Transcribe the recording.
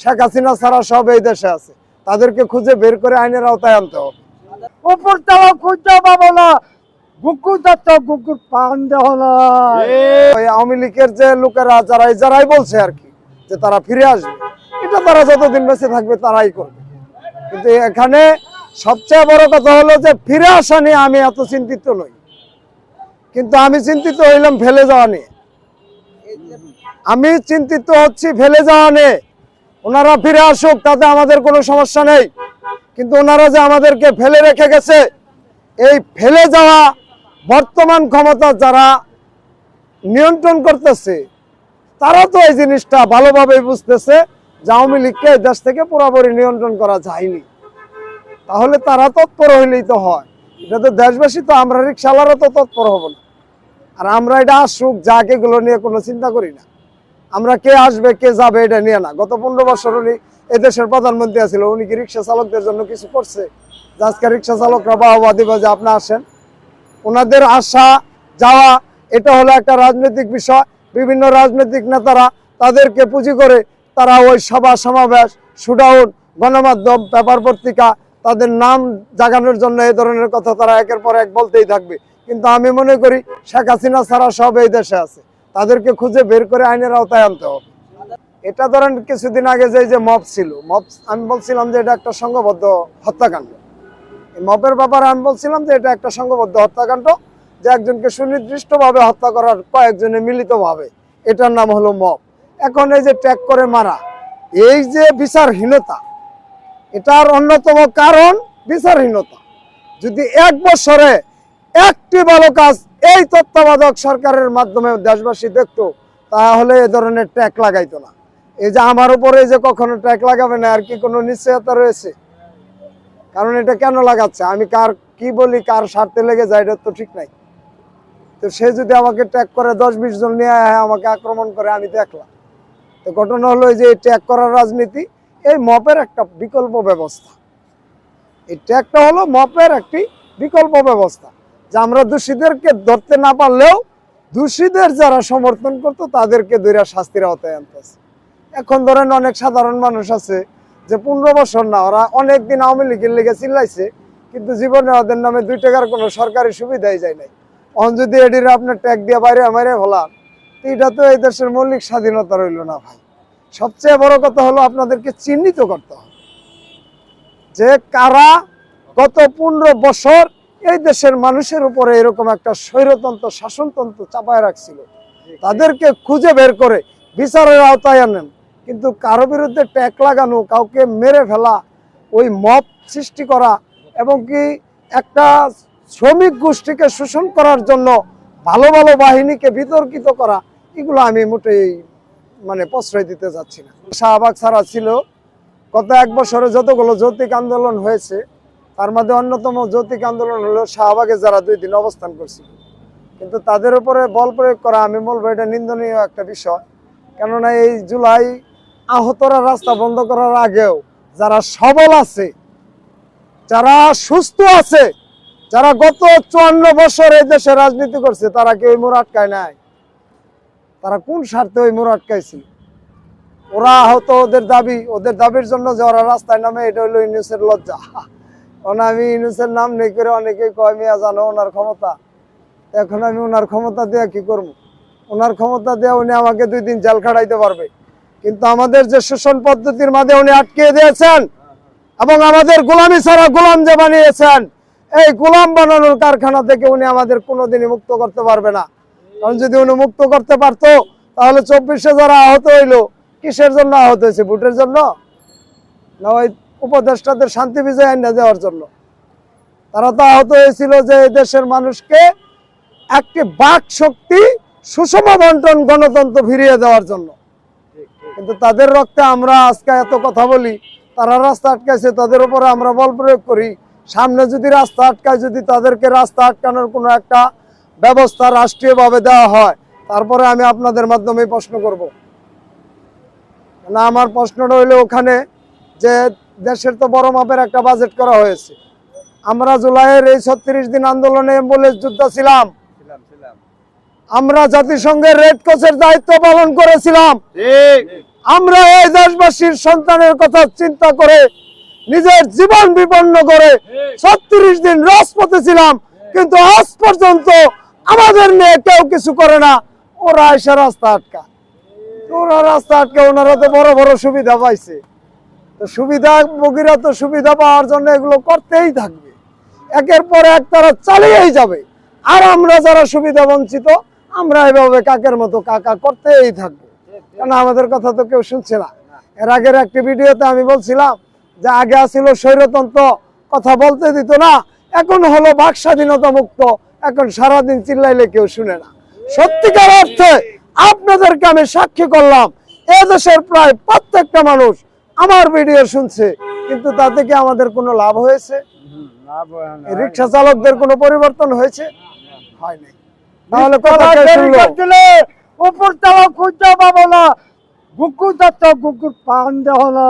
শেখ হাসিনা ছাড়া সব এই দেশে আছে। তাদেরকে খুঁজে বের করে আইনের আওতায় আনতে হবে। উপর তলা খুঁজতে পাবো না। গুকু দত্ত গুকুর পান দেহ না আওয়ামী লীগের যে লোকেরা যারা যারাই বলছে আর কি যে তারা ফিরে আসবে এটা তারা যতদিন বেঁচে থাকবে তারাই করবে। কিন্তু এখানে সবচেয়ে বড় কথা হলো যে ফিরে আসা নিয়ে আমি এত চিন্তিত নই। কিন্তু আমি চিন্তিত হইলাম ফেলে যাওয়া নিয়ে। আমি চিন্তিত হচ্ছি ফেলে যাওয়া নিয়ে। ওনারা ফিরে আসুক, তাতে আমাদের কোনো সমস্যা নেই। কিন্তু ওনারা যে আমাদেরকে ফেলে রেখে গেছে, এই ফেলে যাওয়া বর্তমান ক্ষমতা যারা নিয়ন্ত্রণ করতেছে, তারা তো এই জিনিসটা ভালোভাবে বুঝতেছে যে আওয়ামী লীগকে এই দেশ থেকে পুরোপুরি নিয়ন্ত্রণ করা যায়নি। তাহলে তারা তৎপর হইলেই তো হয়। এটা তো দেশবাসী তো, আমরা রিক্সাওয়ালারও তো তৎপর হব না। আর আমরা এটা আসুক, যাক, এগুলো নিয়ে কোনো চিন্তা করি না। আমরা কে আসবে, কে যাবে এটা নিয়ে না। গত পনেরো বছর উনি এদেশের প্রধানমন্ত্রী আছিল, উনি কি রিক্সা চালকদের জন্য কিছু করছে? আজকে রিক্সা চালকরা বাহবা দিবে যে আপনি আসেন। ওনাদের আসা যাওয়া, এটা হলো একটা রাজনৈতিক বিষয়। বিভিন্ন রাজনৈতিক নেতারা তাদেরকে পুঁজি করে তারা ওই সভা সমাবেশ শুডাউন গণমাধ্যম, পেপার পত্রিকা, তাদের নাম জাগানোর জন্য এই ধরনের কথা তারা একের পর এক বলতেই থাকবে। কিন্তু আমি মনে করি শেখ হাসিনা ছাড়া সব এই দেশে আছে। তাদেরকে খুঁজে বের করে আইনের আওতায় আনতে হবে। এটা ধরেন কিছুদিন আগে যে যে মব ছিল, মব, আমি বলছিলাম যে এটা একটা সংঘবদ্ধ হত্যাকাণ্ড। এই মবের ব্যাপারে আমি বলছিলাম যে এটা একটা সংঘবদ্ধ হত্যাকাণ্ড, যে একজনকে সুনির্দিষ্টভাবে হত্যা করার কয়েকজনে মিলিতভাবে। এটার নাম হলো মপ এখন এই যে ট্যাগ করে মারা, এই যে বিচারহীনতা, এটার অন্যতম কারণ বিচারহীনতা। যদি এক বছরে একটি ভালো কাজ এই তত্ত্বাবধায়ক সরকারের মাধ্যমে দেশবাসী দেখতো তাহলে এ ধরনের ট্যাগ লাগাইতো না। এই যে আমার উপরে যে কখনো ট্যাক লাগাবে না আর কি কোনো নিশ্চয়তা রয়েছে? কারণ এটা কেন লাগাচ্ছে? আমি কার কি বলি কার স্বার্থে লেগে যায় এটা তো ঠিক নাই। তো সে যদি আমাকে ট্যাগ করে দশ বিশ জন নিয়ে আয়, আমাকে আক্রমণ করে আমি দেখলাম। তো ঘটনা হলো যে ট্যাগ করার রাজনীতি এই মপের একটা বিকল্প ব্যবস্থা। এই ট্যাগটা হলো মপের একটি বিকল্প ব্যবস্থা। যে আমরা দোষীদেরকে ধরতে না পারলেও দোষীদের যারা সমর্থন করতো, তাদেরকে দুইরা শাস্তির আওতায় আনতেছে এখন ধরেন অনেক সাধারণ মানুষ আছে যে পনেরো বছর না, ওরা অনেক দিন আওয়ামী লীগের লেগে চিল্লাইছে, কিন্তু জীবনে ওদের নামে দুই টাকার কোনো সরকারি সুবিধাই যায় নাই। অন যদি এটির আপনার ট্যাগ দিয়ে বাইরে মারে হলাম এটা তো এই দেশের মৌলিক স্বাধীনতা রইল না ভাই। সবচেয়ে বড় কথা হলো আপনাদেরকে চিহ্নিত করতে হবে যে কারা গত পনেরো বছর এই দেশের মানুষের উপরে এরকম একটা স্বৈরতন্ত্র, শাসনতন্ত্র চাপায় রাখছিল। তাদেরকে খুঁজে বের করে বিচারের আওতায় আনেন। কিন্তু কারও বিরুদ্ধে ট্যাক লাগানো, কাউকে মেরে ফেলা, ওই মব সৃষ্টি করা এবং কি একটা শ্রমিক গোষ্ঠীকে শোষণ করার জন্য ভালো ভালো বাহিনীকে বিতর্কিত করা, এগুলো আমি মোটেই মানে প্রশ্রয় দিতে যাচ্ছি না। শাহবাগ ছাড়া ছিল। গত এক বছরে যতগুলো যৌতিক আন্দোলন হয়েছে তার মধ্যে অন্যতম যৌতিক আন্দোলন হলো শাহবাগে যারা দুই দিন অবস্থান করছিল। কিন্তু তাদের উপরে বল প্রয়োগ করা আমি বলব এটা নিন্দনীয় একটা বিষয়। কেননা এই জুলাই আহতরা রাস্তা বন্ধ করার আগেও যারা সবল আছে, যারা সুস্থ আছে, যারা গত চুয়ান্ন বছর এই দেশে রাজনীতি করছে, তারা কি ওই মোড় আটকায় নাই। তারা কোন স্বার্থে ওই মোড় আটকাইছিল? ওরা আহত ওদের দাবি, ওদের দাবির জন্য যে ওরা রাস্তায় নামে, এটা হলো ইউনুসের লজ্জা। আমি ইউনুসের নাম নেই করে অনেকেই কয়, মিয়া, জানো ওনার ক্ষমতা? এখন আমি ওনার ক্ষমতা দিয়ে কি করব? ওনার ক্ষমতা দিয়ে উনি আমাকে দুই দিন জেল খাটাইতে পারবে। কিন্তু আমাদের যে শোষণ পদ্ধতির মাঝে উনি আটকে দিয়েছেন এবং আমাদের গোলামি ছাড়া গোলাম যে বানিয়েছেন, এই গোলাম বানানোর কারখানা থেকে উনি আমাদের কোনোদিনই মুক্ত করতে পারবে না। কারণ যদি উনি মুক্ত করতে পারতো, তাহলে চব্বিশে যারা আহত হইল। কিসের জন্য আহত হয়েছে? ভোটের জন্য? না উপদেষ্টাদের শান্তি বিজয় আইনা দেওয়ার জন্য। তারা তো আহত হয়েছিল যে দেশের মানুষকে একটি বাক শক্তি সুষম বন্টন গণতন্ত্র ফিরিয়ে দেওয়ার জন্য। কিন্তু তাদের রক্তে আমরা আজকে এত কথা বলি, তারা রাস্তা আটকাইছে, তাদের উপরে আমরা বল প্রয়োগ করি। সামনে যদি রাস্তা আটকায়, যদি তাদেরকে রাস্তা আটকানোর কোনো একটা ব্যবস্থা রাষ্ট্রীয়ভাবে দেওয়া হয়, তারপরে আমি আপনাদের মাধ্যমে প্রশ্ন করব। না, আমার প্রশ্নটা হইল ওখানে যে দেশের তো বড় মাপের একটা বাজেট করা হয়েছে। আমরা জুলাইয়ের এই ছত্রিশ দিন আন্দোলনে অ্যাম্বুলেন্স যোদ্ধা ছিলাম। আমরা জাতিসংঘের রেড ক্রসের দায়িত্ব পালন করেছিলাম। আমরা এই দেশবাসীর সন্তানের কথা চিন্তা করে নিজের জীবন বিপন্ন করে ছত্রিশ দিন রাজপথে ছিলাম। কিন্তু আজ পর্যন্ত আমাদের নিয়ে কেউ কিছু করে না। ওরা এসে রাস্তা আটকা ওরা রাস্তা আটকে ওনারা তো বড় বড় সুবিধা পাইছে। তো সুবিধা ভোগীরা তো সুবিধা পাওয়ার জন্য এগুলো করতেই থাকবে। একের পর এক তারা চালিয়েই যাবে। আর আমরা যারা সুবিধা বঞ্চিত, আমরা এভাবে কাকের মতো কাকা করতেই থাকব। কারণ আমাদের কথা তো কেউ শুনছে না। এর আগের একটি ভিডিওতে আমি বলছিলাম যে আগে আসিল স্বৈরতন্ত্র, কথা বলতে দিত না, এখন হলো বাক স্বাধীনতা মুক্ত, এখন সারাদিন চিল্লাইলে কেউ শুনে না। সত্যিকার অর্থে আপনাদেরকে আমি সাক্ষী করলাম, এদেশের প্রায় প্রত্যেকটা মানুষ আমার ভিডিও শুনছে কিন্তু তাতে কি আমাদের কোনো লাভ হয়েছে? রিক্সা চালকদের কোনো পরিবর্তন হয়েছে? হয়নি। তাহলে কথা কে শুনলো? দিলে উপর তলা খুঁজতে পাবো না। গুকু যাচ্ছে গুকুর পান না।